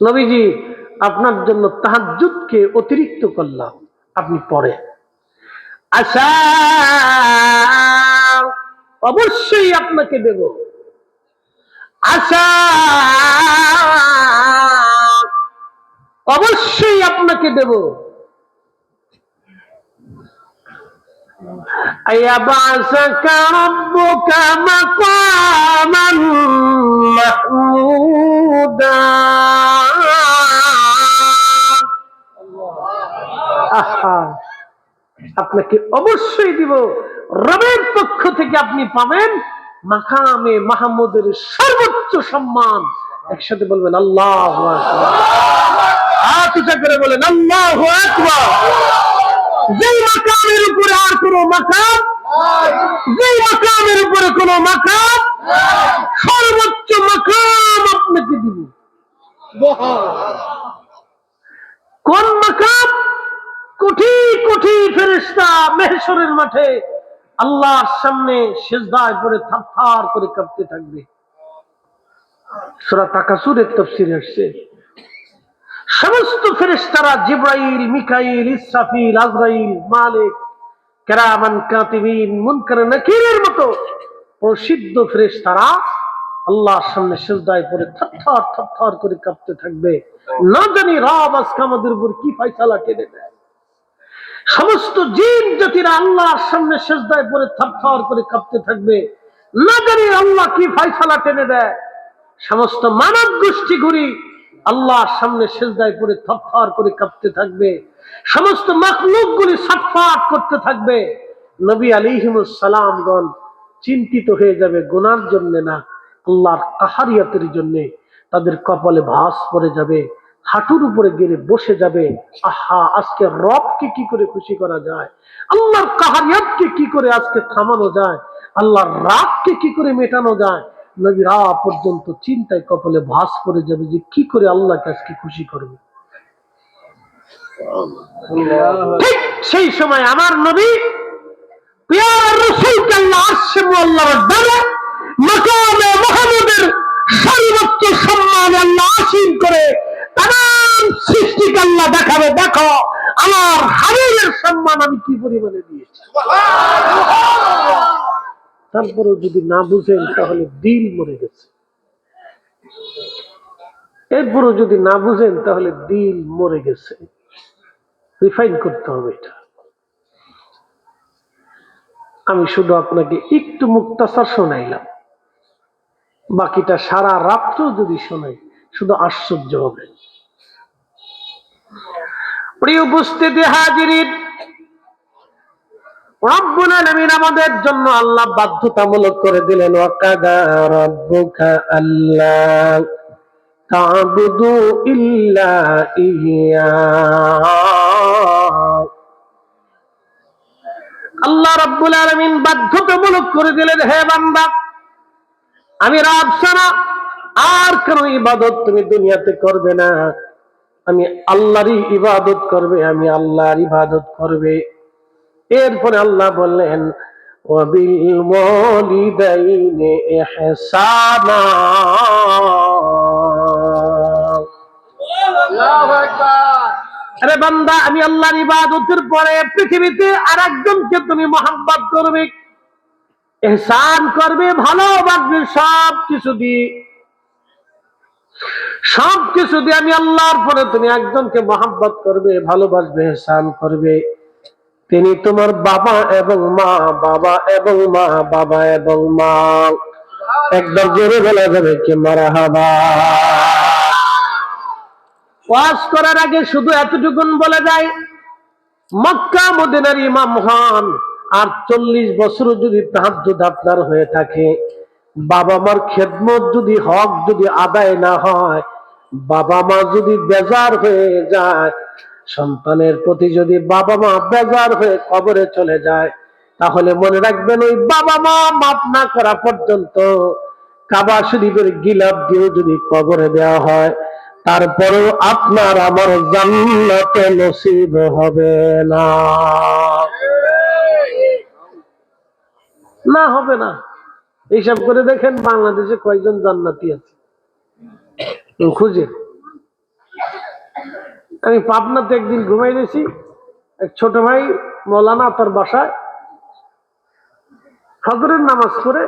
নবীজি, আপনার জন্য তাহাজুদকে অতিরিক্ত করলাম। আপনি পরে আশা, অবশ্যই আপনাকে দেব। আশা, অবশ্যই আপনাকে দেব। আয়াবাস বাসা কাব্য কামা আপনাকে অবশ্যই দিব। রবের পক্ষ থেকে আপনি পাবেন মাকামে মাহমুদের সর্বোচ্চ সম্মান। একসাথে বলবেন আল্লাহ করে বলেন আল্লাহ যেই মাকামের উপরে আর কোনো মাকাম যেই মাকামের উপরে কোনো মাকাম সর্বোচ্চ মাকাম আপনাকে দিব। কোন মাকাম? কোটি কোটি মেহশরের মাঠে আল্লাহর সামনে সেজদায় পড়ে থারথার করে কাঁপতে থাকবে। সূরা তাকাসুরের তাফসীরে আসছে। সমস্ত জিব্রাইল, মিকাইল, ইসরাফিল, আজরাইল, মালিক, কেরামান, কাতিবিন, মুনকার, নাকিরের মতো প্রসিদ্ধ আল্লাহর সামনে সেজদায় পড়ে করে কাঁপতে থাকবে। না জানি রব আজকে আমাদের উপর কি ফয়সালা টেনে দেয়। সমস্ত জিন জাতিরা আল্লাহর সামনে সেজদায় পড়ে থরথর করে কাঁপতে থাকবে। না জানি আল্লাহ কি ফয়সালা টেনে দেয়? সমস্ত মানব গোষ্ঠী ঘুরি আল্লাহর সামনে সেজদায় পড়ে থরথর করে কাঁপতে থাকবে। সমস্ত মাকলুক গুলি ছটফট করতে থাকবে। নবী আলিহিমুস সালামগণ চিন্তিত হয়ে যাবে গোনার জন্যে না, আল্লাহর কাহারিয়াতের জন্যে। তাদের কপালে ভাস পড়ে যাবে। হাঁটুর উপরে গেলে বসে যাবে। আহা, আজকে রবকে কি করে খুশি করা যায়? আল্লাহর কাহারিয়াতকে কি করে আজকে থামানো যায়? আল্লাহর রাগকে কি করে মেটানো যায়? নবী রা পর্যন্ত চিন্তায় কপালে ভাস পড়ে যাবে যে কি করে আল্লাহকে আজকে খুশি করবে। ঠিক সেই সময় আমার নবী সর্বোচ্চ সম্মান আল্লাহ আসীন করে আল্লাহ দেখাবে, দেখো আমার হাবিবের সম্মান আমি কি পরিমাণে দিয়েছি। তারপরেও যদি না বুঝেন, তাহলে দিল মরে গেছে। এরপরও যদি না বুঝেন, তাহলে দিল মরে গেছে। রিফাইন করতে হবে এটা। আমি শুধু আপনাকে একটু মুক্তাচার শোনাইলাম। বাকিটা সারা রাত্র যদি শোনাই শুধু আশ্চর্য হবে। প্রিয় উপস্থিতি আলামিন আমাদের জন্য আল্লাহ বাধ্যতামূলক করে দিলেন আল্লাহ রাব্বুল আলামিন বাধ্যতামূলক করে দিলেন, হে বান্দা, আমি রব ছাড়া আর কোন ইবাদত তুমি দুনিয়াতে করবে না। আমি আল্লাহরই ইবাদত করবে আমি আল্লাহর ইবাদত করবে। এরপরে আল্লাহ বললেন আরে বান্দা আমি আল্লাহর ইবাদতের পরে পৃথিবীতে আর একজনকে তুমি মহাব্বত করবে। এহসান করবে ভালোবাসবে সব কিছু দিয়ে। সব কিছু দিয়ে আমি আল্লাহর পরে তুমি একজনকে মহাব্বত করবে, ভালোবাসবে এহসান করবে। তিনি তোমার বাবা এবং মা, বাবা এবং মা, বাবা এবং মা। একদম জোরে বলা যাবে কি মারা হাবা ওয়াজ করার আগে শুধু এতটুকুন বলে যায় মক্কা মদিনার ইমাম হন আর চল্লিশ বছর যদি তাহাজ্জুদ আপনার হয়ে থাকে। বাবা মার খেদমত যদি হক যদি আদায় না হয় বাবা মা যদি বেজার হয়ে যায় সন্তানের প্রতি যদি বাবা মা বেজার হয়ে কবরে চলে যায় তাহলে মনে রাখবেন ওই বাবা মা মাপ না করা পর্যন্ত কাবা শরীফের গিলাপ দিয়েও যদি কবরে দেওয়া হয় তারপরেও আপনার আমার জান্নাতে নসিব হবে না। না হবে না। হিসাব করে দেখেন বাংলাদেশে কয়জন জান্নাতি আছে। খুঁজে। আমি পাবনাতে একদিন ঘুমাই গেছি, এক ছোট ভাই মৌলানা তার বাসায় ফজরের নামাজ পড়ে